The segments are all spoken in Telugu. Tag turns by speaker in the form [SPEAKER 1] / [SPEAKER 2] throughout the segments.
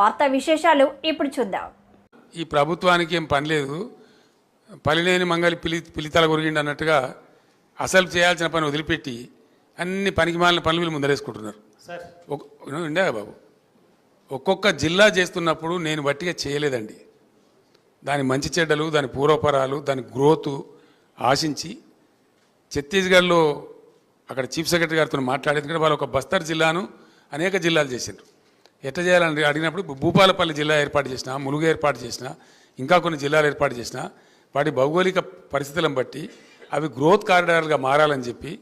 [SPEAKER 1] వార్తా విశేషాలు ఇప్పుడు చూద్దాం.
[SPEAKER 2] ఈ ప్రభుత్వానికి ఏం పని లేదు. పలిలేని మంగళి పిలి పిలితల కొరిగిండి అన్నట్టుగా అసలు చేయాల్సిన పని వదిలిపెట్టి అన్ని పనికి మాలిన పనులు వీళ్ళు ముందరేసుకుంటున్నారు. ఉండే బాబు. ఒక్కొక్క జిల్లా చేస్తున్నప్పుడు నేను బట్టిగా చేయలేదండి. దాని మంచి చెడ్డలు దాని పూర్వపరాలు దాని గ్రోత్ ఆశించి ఛత్తీస్గఢ్లో అక్కడ చీఫ్ సెక్రటరీ గారితో మాట్లాడేది వాళ్ళు ఒక బస్తర్ జిల్లాను అనేక జిల్లాలు చేసిండ్రు. ఎట్లా చేయాలని అడిగినప్పుడు భూపాలపల్లి జిల్లా ఏర్పాటు చేసిన ములుగు ఏర్పాటు చేసిన ఇంకా కొన్ని జిల్లాలు ఏర్పాటు చేసిన వాటి భౌగోళిక పరిస్థితులను బట్టి అవి గ్రోత్ కారిడార్గా మారాలని చెప్పి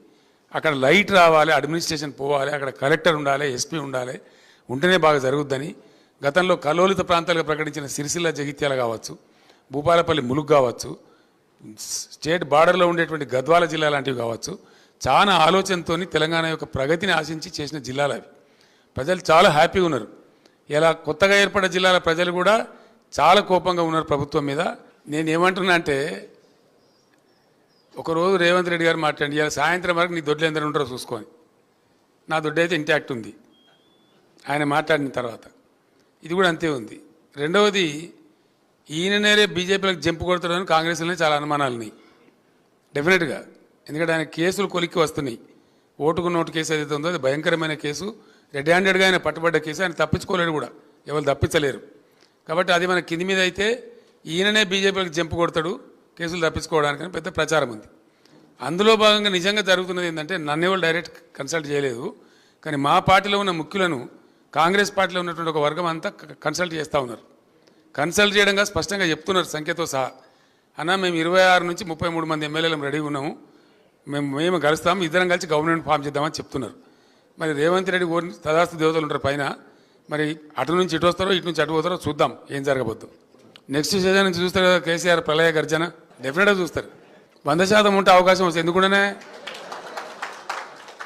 [SPEAKER 2] అక్కడ లైట్ రావాలి అడ్మినిస్ట్రేషన్ పోవాలి అక్కడ కలెక్టర్ ఉండాలి ఎస్పీ ఉండాలి ఉంటేనే బాగా జరుగుద్దని గతంలో కలోలిత ప్రాంతాలుగా ప్రకటించిన సిరిసిల్ల జగిత్యాల కావచ్చు భూపాలపల్లి ములుగు కావచ్చు స్టేట్ బార్డర్లో ఉండేటువంటి గద్వాల జిల్లా లాంటివి కావచ్చు చాలా ఆలోచనతో తెలంగాణ యొక్క ప్రగతిని ఆశించి చేసిన జిల్లాలు అవి. ప్రజలు చాలా హ్యాపీగా ఉన్నారు. ఇలా కొత్తగా ఏర్పడ్డ జిల్లాల ప్రజలు కూడా చాలా కోపంగా ఉన్నారు ప్రభుత్వం మీద. నేను ఏమంటున్నా అంటే ఒకరోజు రేవంత్ రెడ్డి గారు మాట్లాడి ఇలా సాయంత్రం వరకు నీ దొడ్లు ఎందరు ఉంటారో చూసుకొని. నా దొడ్డు అయితే ఇంటాక్ట్ ఉంది. ఆయన మాట్లాడిన తర్వాత ఇది కూడా అంతే ఉంది. రెండవది ఈయననే రేపు బీజేపీలకు జంపు కొడతాడని కాంగ్రెస్లోనే చాలా అనుమానాలు ఉన్నాయి. డెఫినెట్గా. ఎందుకంటే ఆయన కేసులు కొలిక్కి వస్తున్నాయి. ఓటుకు నోటు కేసు ఏదైతే ఉందో అది భయంకరమైన కేసు. రెడ్ హ్యాండెడ్గా ఆయన పట్టుబడ్డ కేసు ఆయన తప్పించుకోలేడు కూడా. ఎవరు తప్పించలేరు. కాబట్టి అది మన కింది మీద అయితే ఈయననే బీజేపీలకు జంపు కొడతాడు కేసులు తప్పించుకోవడానికి పెద్ద ప్రచారం ఉంది. అందులో భాగంగా నిజంగా జరుగుతున్నది ఏంటంటే నన్ను ఎవరు డైరెక్ట్ కన్సల్ట్ చేయలేదు కానీ మా పార్టీలో ఉన్న ముఖ్యులను కాంగ్రెస్ పార్టీలో ఉన్నటువంటి ఒక వర్గం అంతా కన్సల్ట్ చేస్తూ ఉన్నారు. కన్సల్ట్ చేయడంగా స్పష్టంగా చెప్తున్నారు సంఖ్యతో సహా. అన్న మేము ఇరవై ఆరు నుంచి ముప్పై మూడు మంది ఎమ్మెల్యేలు రెడీగా ఉన్నాము. మేము మేము కలుస్తాము ఇద్దరం కలిసి గవర్నమెంట్ ఫామ్ చేద్దామని చెప్తున్నారు. మరి రేవంత్ రెడ్డి కోరి తదాస్తు దేవతలు ఉంటారు పైన. మరి అటు నుంచి ఇటు వస్తారో ఇటు నుంచి అటు పోతారో చూద్దాం ఏం జరగబోద్దు. నెక్స్ట్ సీజన్ నుంచి చూస్తారు కదా కేసీఆర్ ప్రళయ గర్జన. డెఫినెట్గా చూస్తారు. వంద శాతం ఉంటే అవకాశం వస్తుంది ఎందుకుండానే?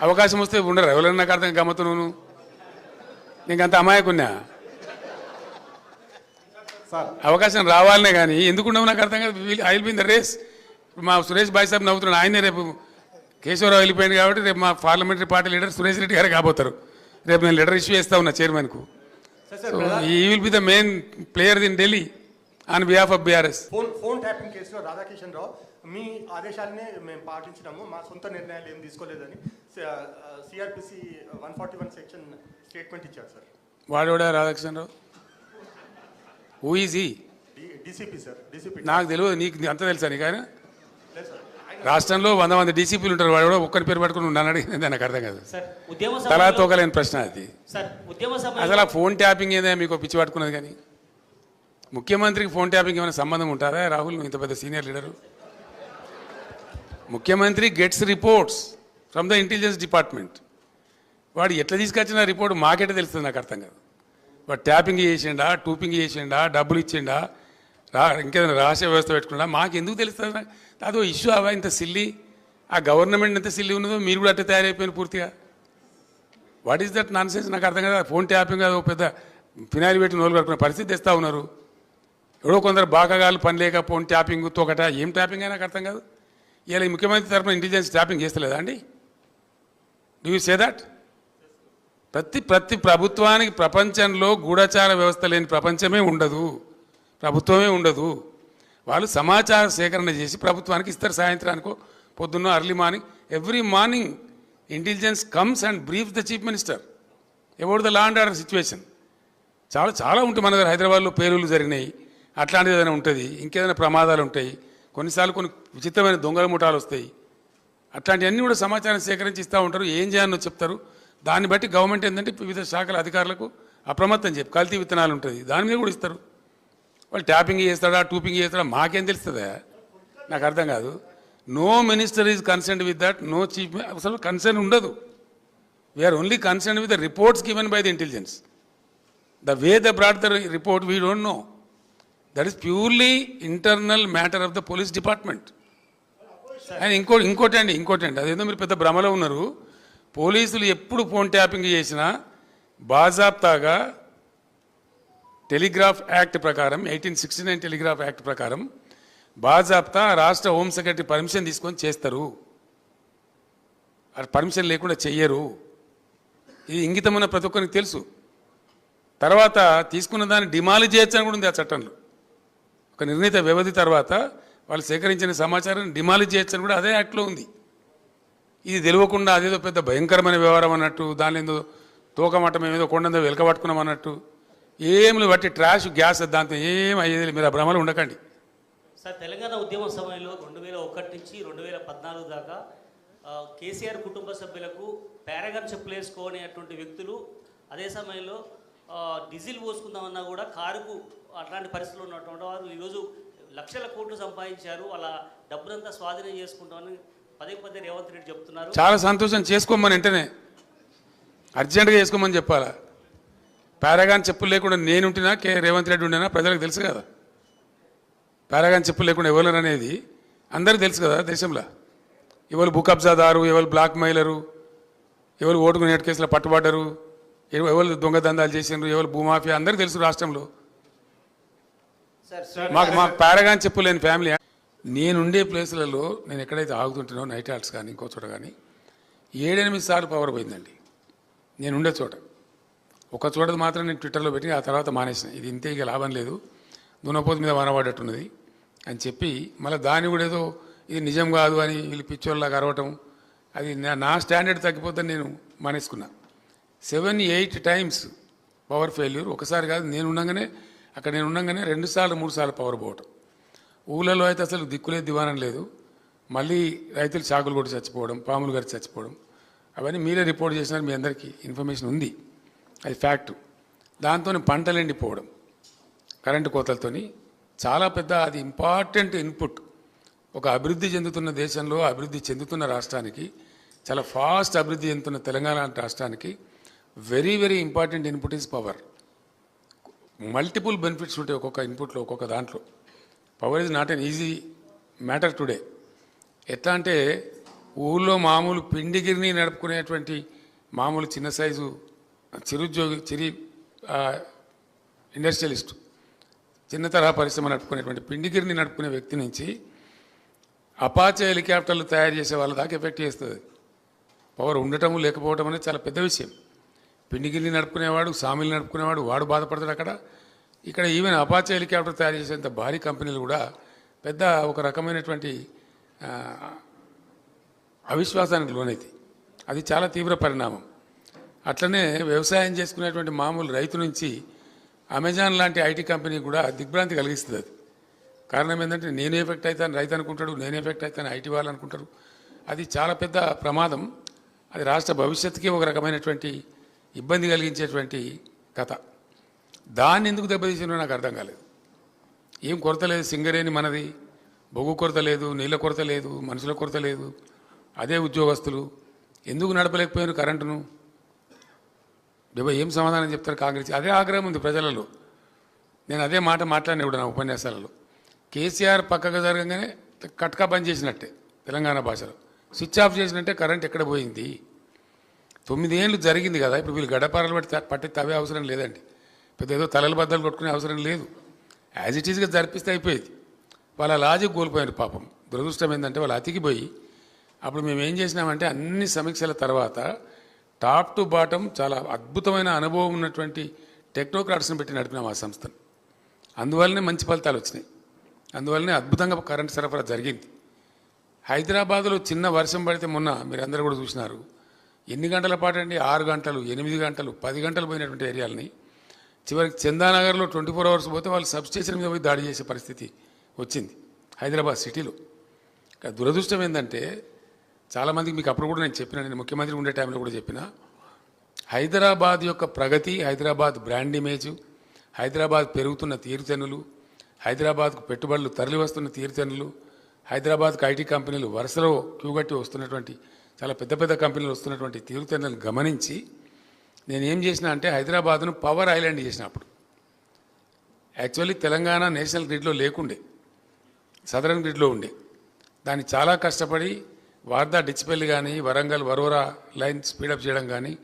[SPEAKER 2] అవకాశం వస్తే ఉండరు. ఎవరైనా నాకు అర్థం గమ్మతు నువ్వు. నీకు అంత అమాయకున్నా అవకాశం రావాలనే కానీ ఎందుకుండవు నాకు అర్థం కాదు. I will win the race. మా సురేష్ బాయ్ సాబ్ నవ్వుతున్నాడు. ఆయనే రేపు కేశవరావు వెళ్ళిపోయింది కాబట్టి రేపు మా parliamentary party leader Suresh Reddy గారు కాబోతారు. రేపు నేను లెటర్ ఇష్యూ చేస్తా ఉన్నా చైర్మన్కు.
[SPEAKER 3] Sir sir
[SPEAKER 2] so he will be the main player in Delhi on behalf of BRS
[SPEAKER 3] phone phone tapping కేసులో రాధాకిషన్ రావు మీ ఆదేశాలనే మేము పాటించినాము మా సొంత నిర్ణయాలు ఏం తీసుకోలేదని CrPC one forty one section statement ఇచ్చారు సార్
[SPEAKER 2] వాడేవాడా రాధాకృష్ణరావు హూ ఈజ్ ఈ
[SPEAKER 3] డీసీపీ సార్ డీసీపీ.
[SPEAKER 2] నాకు తెలియదు నీకు అంత తెలుసా నీకు ఆయన?
[SPEAKER 3] లేదు సార్
[SPEAKER 2] రాష్ట్రంలో వంద మంది డీసీపీలు ఉంటారు వాడు కూడా ఒక్కరి పేరు పట్టుకుని ఉన్నాను అడిగింది నాకు అర్థం కాదు. తలా తోకలేని ప్రశ్న అది. అసలు ఆ ఫోన్ ట్యాపింగ్ ఏదో? మీకు పిచ్చి పట్టుకున్నది కానీ. ముఖ్యమంత్రికి ఫోన్ ట్యాపింగ్ ఏమైనా సంబంధం ఉంటారా? రాహుల్ ఇంత పెద్ద సీనియర్ లీడరు. ముఖ్యమంత్రి gets reports from the intelligence department వాడు ఎట్లా తీసుకొచ్చిన రిపోర్ట్ మాకెట్లా తెలుస్తుంది నాకు అర్థం కాదు. వాడు ట్యాపింగ్ చేసిండా టూపింగ్ చేసిండా డబ్బులు ఇచ్చిండా రా ఇంకేదైనా రహస్య వ్యవస్థ పెట్టుకున్నా మాకు ఎందుకు తెలుస్తుంది? అదో ఇష్యూ అవా ఇంత సిల్లి. ఆ గవర్నమెంట్ ఎంత సిల్లి ఉన్నదో మీరు కూడా అట్టే తయారైపోయిన పూర్తిగా. What is that nonsense నాకు అర్థం కదా. ఫోన్ ట్యాపింగ్ అది ఒక పెద్ద ఫినాయిల్ పెట్టి నోలు కట్టుకునే పరిస్థితి తెస్తూ ఉన్నారు. ఎవడో కొందరు బాగాగాలు పని లేక ఫోన్ ట్యాపింగ్ తోకట ఏం ట్యాపింగ్ అయినా నాకు అర్థం కాదు. ఇలా ముఖ్యమంత్రి తరఫున ఇంటెలిజెన్స్ ట్యాపింగ్ చేస్తలేదా అండి? డూ యూ సే దట్ ప్రతి ప్రతి ప్రభుత్వానికి ప్రపంచంలో గూఢచార వ్యవస్థ లేని ప్రపంచమే ఉండదు. ప్రభుత్వమే ఉండదు. వాళ్ళు సమాచార సేకరణ చేసి ప్రభుత్వానికి ఇస్తారు. సాయంత్రానికో పొద్దున్న early morning every morning intelligence comes and brief the chief minister about the law and order situation చాలా చాలా ఉంటాయి మన దగ్గర హైదరాబాద్లో పేలులు జరిగినాయి. అట్లాంటిది ఏదైనా ఉంటుంది? ఇంకేదైనా ప్రమాదాలు ఉంటాయి? కొన్నిసార్లు కొన్ని విచిత్రమైన దొంగల ముఠాలు వస్తాయి. అట్లాంటివన్నీ కూడా సమాచారం సేకరించి ఇస్తూ ఉంటారు. ఏం చేయాలని చెప్తారు. దాన్ని బట్టి గవర్నమెంట్ ఏంటంటే వివిధ శాఖల అధికారులకు అప్రమత్తం చెప్పి కల్తీ విత్తనాలు ఉంటుంది. దాని మీద కూడా ఇస్తారు. వాళ్ళు ట్యాపింగ్ చేస్తాడా టూపింగ్ చేస్తాడా మాకేం తెలుస్తుందా. నాకు అర్థం కాదు. No minister is concern with that no chief అసలు కన్సర్న్ ఉండదు. We're only concern with the reports given by the intelligence the way the broad the report we don't know that is purely internal matter of the police department and ఇంకో ఇంకోటి అండి ఇంకోటి అండి. అదేదో మీరు పెద్ద భ్రమలో ఉన్నారు. పోలీసులు ఎప్పుడు ఫోన్ ట్యాపింగ్ చేసినా బాజాబ్తాగా టెలిగ్రాఫ్ యాక్ట్ ప్రకారం eighteen sixty nine telegraph act ప్రకారం బాజాప్తా రాష్ట్ర హోమ్ సెక్రటరీ పర్మిషన్ తీసుకొని చేస్తారు. పర్మిషన్ లేకుండా చెయ్యరు. ఇది ఇంగితమైన ప్రతి ఒక్కరికి తెలుసు. తర్వాత తీసుకున్న దాన్ని డిమాలిజ్ చేయొచ్చు అని కూడా ఉంది ఆ చట్టంలో. ఒక నిర్ణీత వ్యవధి తర్వాత వాళ్ళు సేకరించిన సమాచారాన్ని డిమాలిజ్ చేయొచ్చు అని కూడా అదే యాక్ట్లో ఉంది. ఇది తెలియకుండా అదేదో పెద్ద భయంకరమైన వ్యవహారం అన్నట్టు దాని ఏదో తోకమటం ఏదో కొండందో వెలకబట్టుకున్నాం అన్నట్టు ఏం లేదు బట్టి ట్రాష్ గ్యాస్ దాంతో ఏం అయ్యేది. మీరు ఆ భ్రమలు ఉండకండి.
[SPEAKER 4] సార్ తెలంగాణ ఉద్యమ సమయంలో రెండు వేల ఒకటి నుంచి రెండు వేల పద్నాలుగు దాకా కేసీఆర్ కుటుంబ సభ్యులకు పారాగాన్ చెప్పులు వేసుకోనేటువంటి వ్యక్తులు అదే సమయంలో డీజిల్ పోసుకుందామన్నా కూడా కారుకు అట్లాంటి పరిస్థితులు ఉన్నటువంటి వారు ఈరోజు లక్షల కోట్లు సంపాదించారు. వాళ్ళ డబ్బునంతా స్వాధీనం చేసుకుంటామని పదే పదే రేవంత్ రెడ్డి చెప్తున్నారు.
[SPEAKER 2] చాలా సంతోషం. చేసుకోమని వెంటనే. అర్జెంటుగా చేసుకోమని చెప్పాలా? పారాగాన్ చెప్పులు లేకుండా నేను ఉంటున్నా కే. రేవంత్ రెడ్డి ఉండినా? ప్రజలకు తెలుసు కదా. పారాగాన్ చెప్పులు లేకుండా ఎవరు అనేది అందరికీ తెలుసు కదా దేశంలో. ఎవరు భూ కబ్జాదారు ఎవరు బ్లాక్ మెయిలరు ఎవరు ఓటుకు నేటి కేసులో పట్టుబడ్డరు ఎవ- ఎవరు దొంగ దందాలు చేసిండ్రు ఎవరు భూమాఫియా అందరికీ తెలుసు రాష్ట్రంలో. మాకు మాకు పారాగాన్ చెప్పు లేని ఫ్యామిలీ. నేనుండే ప్లేసులలో నేను ఎక్కడైతే ఆగుతుంటానో నైట్ హాల్ట్స్ కానీ ఇంకో చోట కానీ ఏడెనిమిది సార్లు పవర్ పోయిందండి. నేను ఉండే చోట. ఒక చోట మాత్రం నేను ట్విట్టర్లో పెట్టి ఆ తర్వాత మానేసిన. ఇది ఇంతే ఇక లాభం లేదు. దున్నపోతు మీద వానబడ్డట్టున్నది అని చెప్పి మళ్ళీ దాన్ని కూడా ఏదో ఇది నిజం కాదు అని వీళ్ళు పిచ్చోళ్ళలాగా అరవటం అది నా- నా స్టాండర్డ్ తగ్గిపోతే నేను మానేసుకున్నా. Seven eight times power failure. ఒకసారి కాదు నేను ఉండగానే అక్కడ నేను ఉండగానే రెండు సార్లు మూడు సార్లు పవర్ పోవటం. ఊళ్ళలో అయితే అసలు దిక్కులే దివానం లేదు. మళ్ళీ రైతులు చాకులు కొట్టి చచ్చిపోవడం పాములు గారి చచ్చిపోవడం అవన్నీ మీరే రిపోర్ట్ చేసినారు మీ అందరికీ. ఇన్ఫర్మేషన్ ఉంది. అది ఫ్యాక్ట్ దాంతో పంటలు ఎండిపోవడం. కరెంటు కోతలతోని చాలా పెద్ద అది ఇంపార్టెంట్ ఇన్పుట్ ఒక అభివృద్ధి చెందుతున్న దేశంలో అభివృద్ధి చెందుతున్న రాష్ట్రానికి చాలా ఫాస్ట్ అభివృద్ధి చెందుతున్న తెలంగాణ రాష్ట్రానికి very very important input is power multiple benefits ఉంటాయి ఒక్కొక్క ఇన్పుట్లో ఒక్కొక్క దాంట్లో. Power is not an easy matter today ఎట్లా అంటే ఊళ్ళో మామూలు పిండిగిరిని నడుపుకునేటువంటి మామూలు చిన్న సైజు చిరుద్యోగి చిరి ఇండస్ట్రియలిస్ట్ చిన్న తరహా పరిశ్రమ నడుపుకునేటువంటి పిండిగిరిని నడుపుకునే వ్యక్తి నుంచి అపాచే హెలికాప్టర్లు తయారు చేసే వాళ్ళ దాకా ఎఫెక్ట్ చేస్తుంది. పవర్ ఉండటము లేకపోవటం అనేది చాలా పెద్ద విషయం. పిండిగిరిని నడుపుకునేవాడు సామిలు నడుపుకునేవాడు వాడు బాధపడతాడు అక్కడ. ఇక్కడ ఈవెన్ అపాచే హెలికాప్టర్ తయారు చేసేంత భారీ కంపెనీలు కూడా పెద్ద ఒక రకమైనటువంటి అవిశ్వాసానికి లోనైతే. అది చాలా తీవ్ర పరిణామం. అట్లనే వ్యవసాయం చేసుకునేటువంటి మామూలు రైతు నుంచి అమెజాన్ లాంటి ఐటీ కంపెనీ కూడా దిగ్భ్రాంతి కలిగిస్తుంది అది. కారణం ఏంటంటే నేను ఎఫెక్ట్ అవుతాను రైతు అనుకుంటాడు నేను ఎఫెక్ట్ అవుతాను ఐటీ వాళ్ళు అనుకుంటారు. అది చాలా పెద్ద ప్రమాదం. అది రాష్ట్ర భవిష్యత్తుకి ఒక రకమైనటువంటి ఇబ్బంది కలిగించేటువంటి కథ. దాన్ని ఎందుకు దెబ్బతీసిందో నాకు అర్థం కాలేదు. ఏం కొరత లేదు సింగరేణి మనది. బొగ్గు కొరత లేదు నీళ్ళ కొరత లేదు మనుషుల కొరత లేదు. అదే ఉద్యోగస్తులు. ఎందుకు నడపలేకపోయారు కరెంటును? డెబ్బై ఏం సమాధానం చెప్తారు కాంగ్రెస్? అదే ఆగ్రహం ఉంది ప్రజలలో. నేను అదే మాట మాట్లాడిన ఇప్పుడు నా ఉపన్యాసాలలో. కేసీఆర్ పక్కకు జరగగానే కట్కా బంద్ చేసినట్టే తెలంగాణ భాషలో. స్విచ్ ఆఫ్ చేసినట్టే కరెంట్ ఎక్కడ పోయింది? తొమ్మిదేళ్ళు జరిగింది కదా ఇప్పుడు వీళ్ళు గడపారలు పట్టి పట్టి తవే అవసరం లేదండి. పెద్ద ఏదో తలలు బద్దలు కొట్టుకునే అవసరం లేదు. యాజ్ ఇట్ ఈస్గా జరిపిస్తే అయిపోయేది. వాళ్ళ లాజిక్ కోల్పోయారు పాపం. దురదృష్టం ఏంటంటే వాళ్ళు అతికిపోయి అప్పుడు మేము ఏం చేసినామంటే అన్ని సమీక్షల తర్వాత టాప్ టు బాటం చాలా అద్భుతమైన అనుభవం ఉన్నటువంటి టెక్నోక్రాట్స్ని పెట్టి నడిపినాం ఆ సంస్థను. అందువల్లనే మంచి ఫలితాలు వచ్చినాయి. అందువల్లనే అద్భుతంగా కరెంట్ సరఫరా జరిగింది. హైదరాబాద్లో చిన్న వర్షం పడితే మొన్న మీరు అందరూ కూడా చూసినారు. ఎన్ని గంటల పాటు అండి ఆరు గంటలు ఎనిమిది గంటలు పది గంటలు పోయినటువంటి ఏరియాలని. చివరికి చందానగర్లో ట్వంటీ ఫోర్ అవర్స్ పోతే వాళ్ళు సబ్స్టేషన్ మీద పోయి దాడి చేసే పరిస్థితి వచ్చింది హైదరాబాద్ సిటీలో. దురదృష్టం ఏంటంటే చాలామందికి మీకు అప్పుడు కూడా నేను చెప్పిన నేను ముఖ్యమంత్రి ఉండే టైంలో కూడా చెప్పిన. హైదరాబాద్ యొక్క ప్రగతి హైదరాబాద్ బ్రాండ్ ఇమేజ్ హైదరాబాద్ పెరుగుతున్న తీరుతెన్నులు హైదరాబాద్కు పెట్టుబడులు తరలి వస్తున్న తీరుతెన్నులు హైదరాబాద్కు ఐటీ కంపెనీలు వరుసలో క్యూగట్టి వస్తున్నటువంటి చాలా పెద్ద పెద్ద కంపెనీలు వస్తున్నటువంటి తీరుతెన్నులను గమనించి నేను ఏం చేసిన అంటే హైదరాబాద్ను పవర్ ఐలాండ్ చేసిన అప్పుడు. యాక్చువల్లీ తెలంగాణ నేషనల్ గ్రిడ్లో లేకుండే సదరన్ గ్రిడ్లో ఉండే. దాన్ని చాలా కష్టపడి వార్దా డిచ్పల్లి కానీ వరంగల్ వరోరా లైన్ స్పీడప్ చేయడం కానీ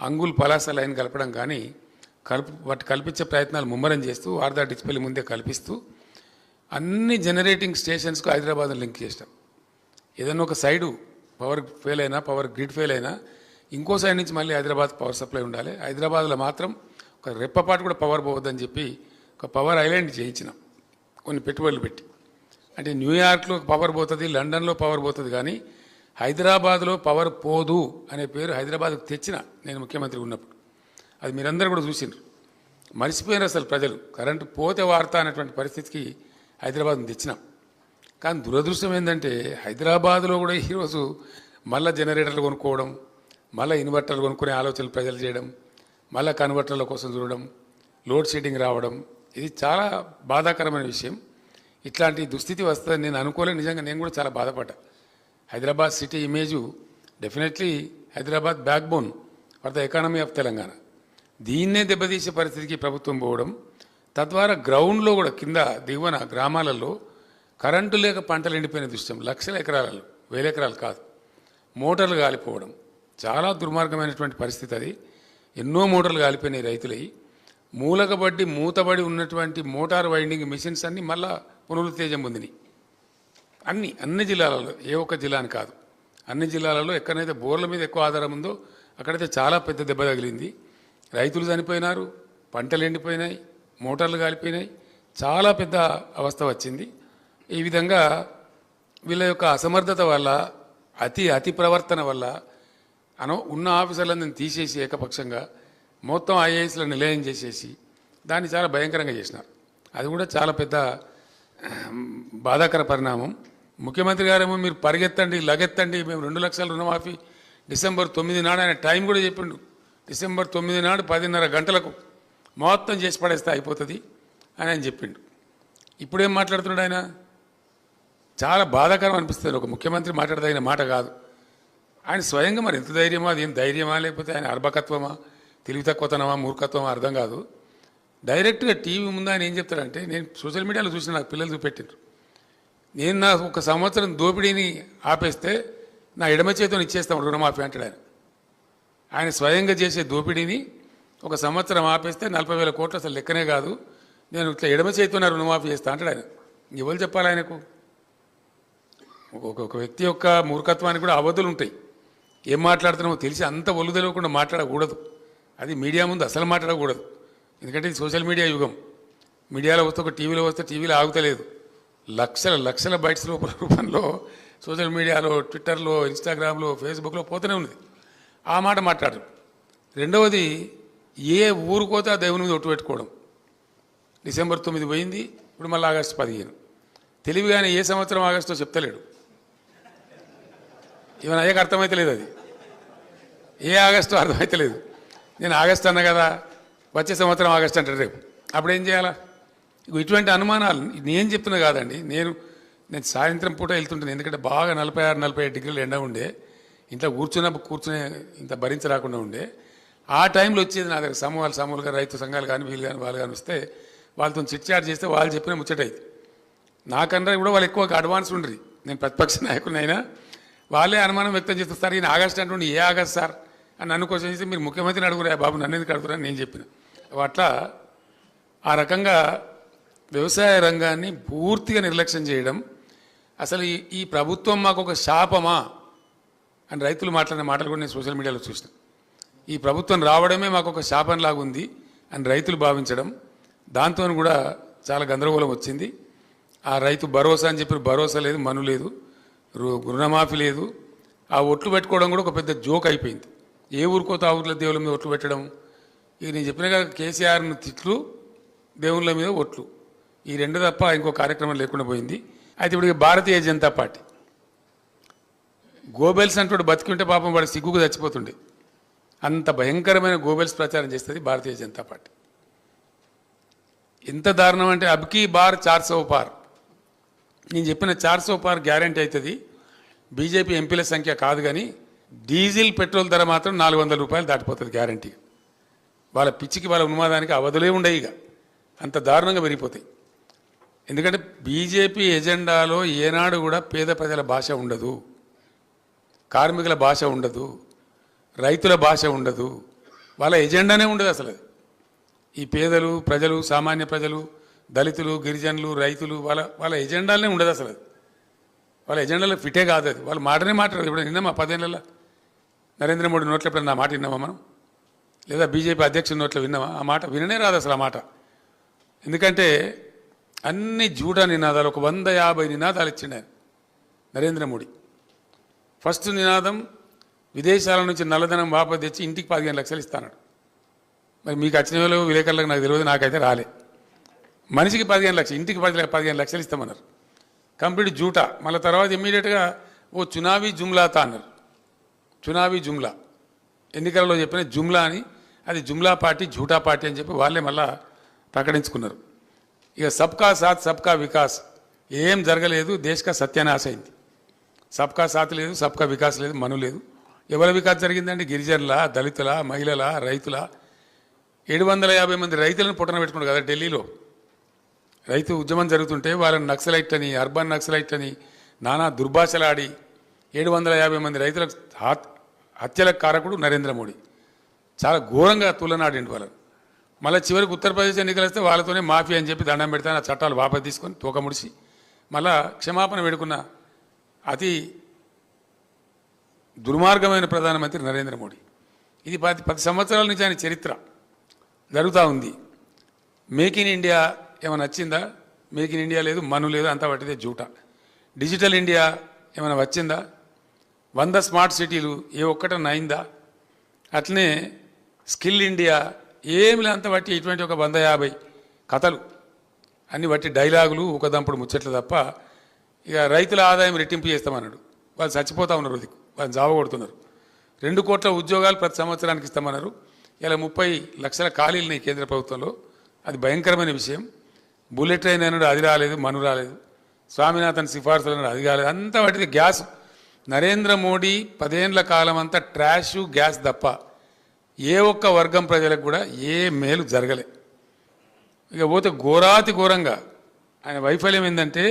[SPEAKER 2] అంగుల్ పలాస లైన్ కలపడం కానీ కలుపు వాటి కల్పించే ప్రయత్నాలు ముమ్మరం చేస్తూ వార్దా డిచ్పెల్లి ముందే కల్పిస్తూ అన్ని జనరేటింగ్ స్టేషన్స్కు హైదరాబాద్ను లింక్ చేసాం ఏదైనా ఒక సైడు పవర్ ఫెయిల్ అయినా పవర్ గ్రిడ్ ఫెయిల్ అయినా ఇంకో సైడ్ నుంచి మళ్ళీ హైదరాబాద్ పవర్ సప్లై ఉండాలి. హైదరాబాద్లో మాత్రం ఒక రెప్పపాటు కూడా పవర్ పోవద్దని చెప్పి ఒక పవర్ ఐలాండ్ చేయించినాం. కొన్ని పెట్టుబడులు పెట్టి. అంటే న్యూయార్క్లో పవర్ పోతుంది లండన్లో పవర్ పోతుంది కానీ హైదరాబాద్లో పవర్ పోదు అనే పేరు హైదరాబాద్కు తెచ్చిన నేను ముఖ్యమంత్రి ఉన్నప్పుడు. అది మీరందరూ కూడా చూసిండ్రు. మర్చిపోయినారు అసలు ప్రజలు. కరెంటు పోతే వార్త అనేటువంటి పరిస్థితికి హైదరాబాద్ని తెచ్చినాం. కానీ దురదృష్టం ఏంటంటే హైదరాబాద్లో కూడా ఈరోజు మళ్ళీ జనరేటర్లు కొనుక్కోవడం మళ్ళీ ఇన్వర్టర్లు కొనుక్కునే ఆలోచనలు ప్రజలు చేయడం మళ్ళీ కన్వర్టర్ల కోసం చూడడం లోడ్ షెడ్డింగ్ రావడం ఇది చాలా బాధాకరమైన విషయం. ఇట్లాంటి దుస్థితి వస్తుందని నేను అనుకోలేదు. నిజంగా నేను కూడా చాలా బాధపడ్డా. Hyderabad city image definitely Hyderabad backbone for the economy of Telangana. దీన్నే దెబ్బతీసే పరిస్థితికి ప్రభుత్వం పోవడం తద్వారా గ్రౌండ్లో కూడా కింద దిగువన గ్రామాలలో కరెంటు లేక పంటలు ఎండిపోయిన దృశ్యం లక్షల ఎకరాలలో వేల ఎకరాలు కాదు మోటార్లు కాలిపోవడం. చాలా దుర్మార్గమైనటువంటి పరిస్థితి అది. ఎన్నో మోటార్లు కాలిపోయినాయి రైతులవి మూలకబడ్డి మూతబడి ఉన్నటువంటి మోటార్ వైండింగ్ మిషన్స్ అన్నీ మళ్ళా పునరుత్తేజం పొందినాయి. అన్ని అన్ని జిల్లాలలో ఏ ఒక్క జిల్లా అని కాదు. అన్ని జిల్లాలలో ఎక్కడైతే బోర్ల మీద ఎక్కువ ఆధారం ఉందో అక్కడైతే చాలా పెద్ద దెబ్బ తగిలింది. రైతులు చనిపోయినారు పంటలు ఎండిపోయినాయి మోటార్లు కాలిపోయినాయి చాలా పెద్ద అవస్థ వచ్చింది. ఈ విధంగా వీళ్ళ యొక్క అసమర్థత వల్ల అతి అతి ప్రవర్తన వల్ల అన ఉన్న ఆఫీసర్లందరినీ తీసేసి ఏకపక్షంగా మొత్తం ఐఏఎస్లో నిలయం చేసేసి దాన్ని చాలా భయంకరంగా చేసినారు. అది కూడా చాలా పెద్ద బాధాకర పరిణామం. ముఖ్యమంత్రి గారేమో మీరు పరిగెత్తండి లగెత్తండి మేము రెండు లక్షల రుణమాఫీ. డిసెంబర్ తొమ్మిది నాడు ఆయన టైం కూడా చెప్పిండు. డిసెంబర్ తొమ్మిది నాడు పదిన్నర గంటలకు మొత్తం చేసి పడేస్తే అయిపోతుంది అని ఆయన చెప్పిండు. ఇప్పుడేం మాట్లాడుతున్నాడు ఆయన? చాలా బాధాకరం అనిపిస్తుంది. ఒక ముఖ్యమంత్రి మాట్లాడదగిన మాట కాదు. ఆయన స్వయంగా మరి ఎంత ధైర్యమా అది ధైర్యమా లేకపోతే ఆయన అర్భకత్వమా తెలివి తక్కువతనమా మూర్ఖత్వమా అర్థం కాదు. డైరెక్ట్గా టీవీ ముందు ఆయన ఏం చెప్తాడంటే నేను సోషల్ మీడియాలో చూసిన నాకు పిల్లలు చూపెట్టిండ్రు. నేను నా ఒక సంవత్సరం దోపిడీని ఆపేస్తే నా ఎడమ చేతిని ఇచ్చేస్తాం రుణమాఫీ అంటాడు ఆయన. ఆయన స్వయంగా చేసే దోపిడీని ఒక సంవత్సరం ఆపేస్తే నలభై వేల కోట్లు అసలు లెక్కనే కాదు. నేను ఇట్లా ఎడమ చేతితో రుణమాఫీ చేస్తా అంటాడు ఆయన. ఎవరు చెప్పాలి ఆయనకు? ఒక్కొక్క వ్యక్తి యొక్క మూర్ఖత్వానికి కూడా అవధులు ఉంటాయి. ఏం మాట్లాడుతున్నామో తెలిసి అంత ఒళ్ళు తెలియకుండా మాట్లాడకూడదు. అది మీడియా ముందు అసలు మాట్లాడకూడదు. ఎందుకంటే ఇది సోషల్ మీడియా యుగం. మీడియాలో వస్తే ఒక టీవీలో వస్తే టీవీలో ఆగుతలేదు. లక్షల లక్షల బైట్స్ రూప రూపంలో సోషల్ మీడియాలో ట్విట్టర్లో ఇన్స్టాగ్రామ్లో ఫేస్బుక్లో పోతూనే ఉంది. ఆ మాట మాట్లాడరు రెండవది ఏ ఊరుకోతే ఆ దేవుని మీద ఒట్టు పెట్టుకోవడం. డిసెంబర్ తొమ్మిది పోయింది ఇప్పుడు మళ్ళీ ఆగస్టు పదిహేను. తెలివిగానే ఏ సంవత్సరం ఆగస్టో చెప్తలేడు. ఈవెన్ అయ్యాక అర్థమైతలేదు అది. ఏ ఆగస్టు అర్థమైతలేదు నేను ఆగస్ట్ అన్నా కదా వచ్చే సంవత్సరం ఆగస్ట్ అంటాడు రేపు. అప్పుడు ఏం చేయాలా? ఇటువంటి అనుమానాలు నేను చెప్తున్నా కాదండి. నేను నేను సాయంత్రం పూట వెళ్తుంటాను. ఎందుకంటే బాగా నలభై ఆరు నలభై ఐదు డిగ్రీలు ఎండ ఉండే. ఇంట్లో కూర్చున్నప్పుడు కూర్చునే ఇంత భరించరాకుండా ఉండే. ఆ టైంలో వచ్చేది నా దగ్గర సమూహాలు సమూహాలుగా రైతు సంఘాలు కానీ వీళ్ళు కానీ వాళ్ళు కానీ వస్తే వాళ్ళతో చిట్చాట్ చేస్తే వాళ్ళు చెప్పిన ముచ్చటైతే నాకన్నా కూడా వాళ్ళు ఎక్కువ అడ్వాన్స్ ఉండరు. నేను ప్రతిపక్ష నాయకుడినైనా వాళ్ళే అనుమానం వ్యక్తం చేస్తారు. ఈయన ఆగస్ట్ అంటుండే ఏ ఆగస్ట్ సార్? అని నన్ను క్వశ్చన్ చేసి మీరు ముఖ్యమంత్రిని అడుగురా బాబు నన్ను ఎందుకు అడుగురా? నేను చెప్పిన. అట్లా ఆ రకంగా వ్యవసాయ రంగాన్ని పూర్తిగా నిర్లక్ష్యం చేయడం అసలు ఈ ఈ ప్రభుత్వం మాకు ఒక శాపమా అని రైతులు మాట్లాడిన మాటలు కూడా నేను సోషల్ మీడియాలో చూసిన. ఈ ప్రభుత్వం రావడమే మాకు ఒక శాపంలాగా ఉంది అని రైతులు భావించడం దాంతో కూడా చాలా గందరగోళం వచ్చింది. ఆ రైతు భరోసా అని చెప్పి భరోసా లేదు మను లేదు రుణమాఫీ లేదు. ఆ ఒట్లు పెట్టుకోవడం కూడా ఒక పెద్ద జోక్ అయిపోయింది. ఏ ఊరుకోతో ఆ ఊర్ల దేవుళ్ళ మీద ఒట్లు పెట్టడం ఇది నేను చెప్పినగా కేసీఆర్ను తిట్లు దేవుళ్ళ మీద ఒట్లు. ఈ రెండు తప్ప ఇంకో కార్యక్రమం లేకుండా పోయింది. అయితే ఇప్పుడు భారతీయ జనతా పార్టీ. గోబెల్స్ అంటూ బతికింటే పాపం వాడు సిగ్గుకు చచ్చిపోతుండే. అంత భయంకరమైన గోబెల్స్ ప్రచారం చేస్తుంది భారతీయ జనతా పార్టీ. ఎంత దారుణం అంటే అబ్కీ బార్ చార్ సో పార్. నేను చెప్పిన చార్ సో పార్ గ్యారంటీ అవుతుంది బీజేపీ ఎంపీల సంఖ్య కాదు కానీ డీజిల్ పెట్రోల్ ధర మాత్రం నాలుగు వందల రూపాయలు దాటిపోతుంది గ్యారంటీ. వాళ్ళ పిచ్చికి వాళ్ళ ఉన్మాదానికి అవధులే ఉండవు ఇక. అంత దారుణంగా పెరిగిపోతాయి. ఎందుకంటే బీజేపీ ఎజెండాలో ఏనాడు కూడా పేద ప్రజల భాష ఉండదు కార్మికుల భాష ఉండదు రైతుల భాష ఉండదు వాళ్ళ ఎజెండానే ఉండదు అసలు. ఈ పేదలు ప్రజలు సామాన్య ప్రజలు దళితులు గిరిజనులు రైతులు వాళ్ళ వాళ్ళ ఎజెండాలనే ఉండదు అసలు. వాళ్ళ ఎజెండాలో ఫిటే కాదు అది. వాళ్ళు మాటనే మాట్లాడదు ఇప్పుడు నిన్న మా పదేళ్ళ నరేంద్ర మోడీ నోట్లో ఎప్పుడైనా నా మాట విన్నామా మనం? లేదా బీజేపీ అధ్యక్షుడి నోట్లో విన్నామా? ఆ మాట విననే రాదు అసలు ఆ మాట. ఎందుకంటే అన్ని జూడ నినాదాలు ఒక వంద యాభై నినాదాలు ఇచ్చిండు ఆయన నరేంద్ర మోడీ. ఫస్ట్ నినాదం విదేశాల నుంచి నల్లధనం వాపసు తెచ్చి ఇంటికి పదిహేను లక్షలు ఇస్తాడు మరి మీకు వచ్చిన వాళ్ళు విలేకరులకు నాకు తెలియదు నాకైతే రాలే. మనిషికి పదిహేను లక్షలు ఇంటికి పది పదిహేను లక్షలు ఇస్తామన్నారు. కంప్లీట్ జూట. మళ్ళీ తర్వాత ఇమ్మీడియట్గా ఓ చునావీ జుమ్లాతా అన్నారు. చునావీ జుమ్లా. ఎన్నికలలో చెప్పిన జుమ్లా అని అది జుమ్లా పార్టీ జూటా పార్టీ అని చెప్పి వాళ్ళే మళ్ళా ప్రకటించుకున్నారు. ఇక సబ్కా సాత్ సబ్కా వికాస్. ఏం జరగలేదు దేశకా సత్యనాశ అయింది. సబ్కా సాత్ లేదు సబ్కా వికాస్ లేదు మను లేదు. ఎవరి వికాస్ జరిగిందండి? గిరిజనుల దళితుల మహిళల రైతుల. ఏడు వందల యాభై మంది రైతులను పుట్టన పెట్టుకున్నారు కదా ఢిల్లీలో. రైతు ఉద్యమం జరుగుతుంటే వాళ్ళని నక్సలైట్ అని అర్బన్ నక్సలైట్ అని నానా దుర్భాషలాడి ఏడు వందల యాభై మంది రైతులకు హత్- హత్యలకు కారకుడు నరేంద్ర మోడీ. చాలా ఘోరంగా తులనాడిండు వాళ్ళని. మళ్ళీ చివరికి ఉత్తరప్రదేశ్ ఎన్నికలు వస్తే వాళ్ళతోనే మాఫీ అని చెప్పి దండం పెడతాను ఆ చట్టాలు వాపసు తీసుకొని తూక ముడిచి మళ్ళా క్షమాపణ వేడుకున్న అతి దుర్మార్గమైన ప్రధానమంత్రి నరేంద్ర మోడీ. ఇది పది పది సంవత్సరాల నుంచి ఆయన చరిత్ర జరుగుతూ ఉంది. మేక్ ఇన్ ఇండియా ఏమైనా వచ్చిందా మేక్ ఇన్ ఇండియా లేదు మను లేదు అంతా పట్టిదే జూట. డిజిటల్ ఇండియా ఏమైనా వచ్చిందా? వంద స్మార్ట్ సిటీలు ఏ ఒక్కటన్నా అయిందా? అట్లనే స్కిల్ ఇండియా ఏమి లేదు అంత బట్టి ఇటువంటి ఒక వంద యాభై కథలు. అన్ని బట్టి డైలాగులు ఒక దంపుడు ముచ్చట్లు తప్ప ఇక రైతుల ఆదాయం రెట్టింపు చేస్తామన్నాడు. వాళ్ళు చచ్చిపోతా ఉన్నారు అది వాళ్ళు జావ కొడుతున్నారు. రెండు కోట్ల ఉద్యోగాలు ప్రతి సంవత్సరానికి ఇస్తామన్నారు. ఇలా ముప్పై లక్షల ఖాళీలు కేంద్ర ప్రభుత్వంలో. అది భయంకరమైన విషయం. బుల్లెట్ ట్రైన్ అన్నాడు అది రాలేదు మను రాలేదు. స్వామినాథన్ సిఫార్సులు అన్నాడు అది కాలేదు. అంతా వాటిది గ్యాస్. నరేంద్ర మోడీ పదేండ్ల కాలం అంతా ట్రాష్ గ్యాస్ తప్ప ఏ ఒక్క వర్గం ప్రజలకు కూడా ఏ మేలు జరగలే. ఇక పోతే ఘోరాతి ఘోరంగా ఆయన వైఫల్యం ఏంటంటే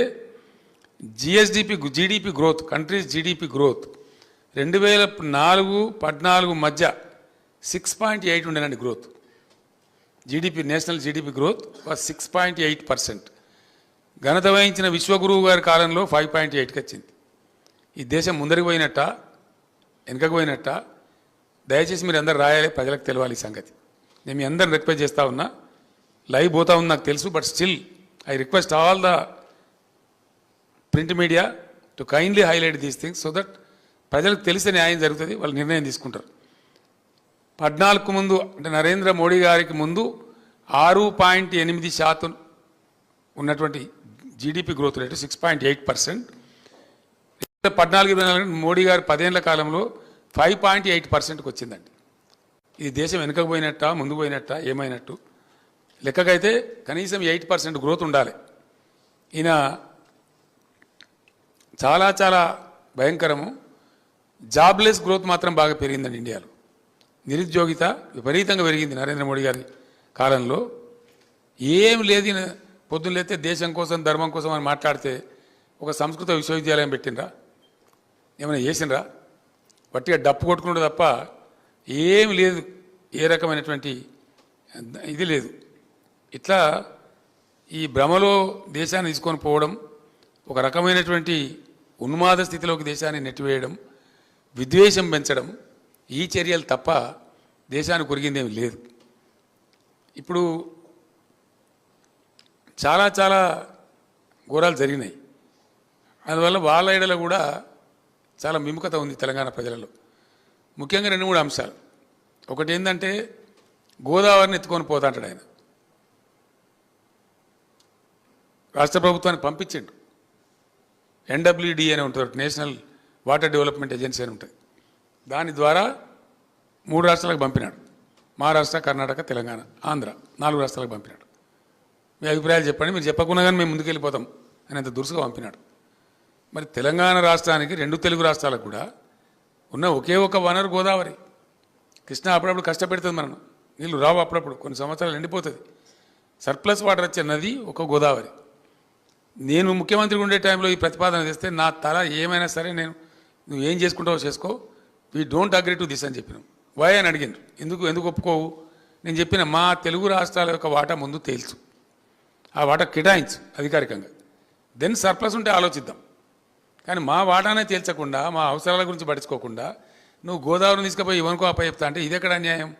[SPEAKER 2] GSDP GDP growth countries GDP growth రెండు వేల నాలుగు పద్నాలుగు మధ్య six point eight ఉండేనండి growth GDP national GDP growth six point eight percent ఘనత వహించిన విశ్వగురువు గారి కాలంలో ఫైవ్ పాయింట్ ఎయిట్కి వచ్చింది. ఈ దేశం ముందరికి పోయినట్ట వెనకకు పోయినట్ట? దయచేసి మీరు అందరు రాయాలి ప్రజలకు తెలియాలి ఈ సంగతి. నేను మీ అందరిని రిక్వెస్ట్ చేస్తూ ఉన్నా. లైవ్ పోతా ఉంది నాకు తెలుసు but still I request all the print media to kindly highlight these things so that ప్రజలకు తెలిసే న్యాయం జరుగుతుంది వాళ్ళు నిర్ణయం తీసుకుంటారు. పద్నాలుగు ముందు అంటే నరేంద్ర మోడీ గారికి ముందు ఆరు పాయింట్ ఎనిమిది శాతం ఉన్నటువంటి GDP growth rate six point eight percent పద్నాలుగు ఇరవై నాలుగు మోడీ గారు పదేళ్ళ కాలంలో ఫైవ్ పాయింట్ ఎయిట్ పర్సెంట్కి వచ్చిందండి ఇది దేశం వెనుకపోయినట్ట ముందు పోయినట్ట ఏమైనట్టు? లెక్కకైతే కనీసం ఎయిట్ పర్సెంట్ గ్రోత్ ఉండాలి. ఈయన చాలా చాలా భయంకరము. జాబ్లెస్ గ్రోత్ మాత్రం బాగా పెరిగిందండి ఇండియాలో. నిరుద్యోగిత విపరీతంగా పెరిగింది నరేంద్ర మోడీ గారి కాలంలో. ఏం లేదు పొద్దున్న లేతే దేశం కోసం ధర్మం కోసం అని మాట్లాడితే ఒక సంస్కృత విశ్వవిద్యాలయం పెట్టినరా ఏమైనా చేసినరా వట్టిగా డప్పు కొట్టుకుంటే తప్ప ఏం లేదు. ఏ రకమైనటువంటి ఇది లేదు. ఇట్లా ఈ భ్రమలో దేశాన్ని తీసుకొని పోవడం ఒక రకమైనటువంటి ఉన్మాద స్థితిలోకి దేశాన్ని నెట్టివేయడం విద్వేషం పెంచడం ఈ చర్యలు తప్ప దేశానికి కొరిగిందేమి లేదు. ఇప్పుడు చాలా చాలా ఘోరాలు జరిగినాయి. అందువల్ల వాళ్ళ ఎడలో కూడా చాలా విముఖత ఉంది తెలంగాణ ప్రజలలో. ముఖ్యంగా రెండు మూడు అంశాలు. ఒకటి ఏంటంటే గోదావరిని ఎత్తుకొని పోతాంటాడు ఆయన. రాష్ట్ర ప్రభుత్వానికి పంపించిండు. ఎన్డబ్ల్యూడి అని ఉంటుంది నేషనల్ వాటర్ డెవలప్మెంట్ ఏజెన్సీ అని ఉంటుంది. దాని ద్వారా మూడు రాష్ట్రాలకు పంపినాడు. మహారాష్ట్ర కర్ణాటక తెలంగాణ ఆంధ్ర నాలుగు రాష్ట్రాలకు పంపినాడు. మీ అభిప్రాయాలు చెప్పండి. మీరు చెప్పకుండా కానీ మేము ముందుకెళ్ళిపోతాం అని అంత దురుసుగా పంపినాడు. మరి తెలంగాణ రాష్ట్రానికి రెండు తెలుగు రాష్ట్రాలకు కూడా ఉన్న ఒకే ఒక వనరు గోదావరి. కృష్ణ అప్పుడప్పుడు కష్టపెడుతుంది మనం నీళ్ళు రావు అప్పుడప్పుడు కొన్ని సంవత్సరాలు ఎండిపోతుంది. సర్ప్లస్ వాటర్ వచ్చే నది ఒక గోదావరి. నేను ముఖ్యమంత్రిగా ఉండే టైంలో ఈ ప్రతిపాదన చేస్తే నా తల ఏమైనా సరే నేను నువ్వు ఏం చేసుకుంటావో చేసుకో. We don't agree to this అని చెప్పినాం. వై అని అడిగాను ఎందుకు ఎందుకు ఒప్పుకోవు? నేను చెప్పిన మా తెలుగు రాష్ట్రాల యొక్క వాటా ముందు తేల్చు. ఆ వాటా కేటాయించు అధికారికంగా. దెన్ సర్ప్లస్ ఉంటే ఆలోచిద్దాం. కానీ మా వాటానే తేల్చకుండా మా అవసరాల గురించి పడుచుకోకుండా నువ్వు గోదావరిని తీసుకుపోయి ఇవనుకో అప్ప చెప్తా అంటే ఇది ఎక్కడ అన్యాయం?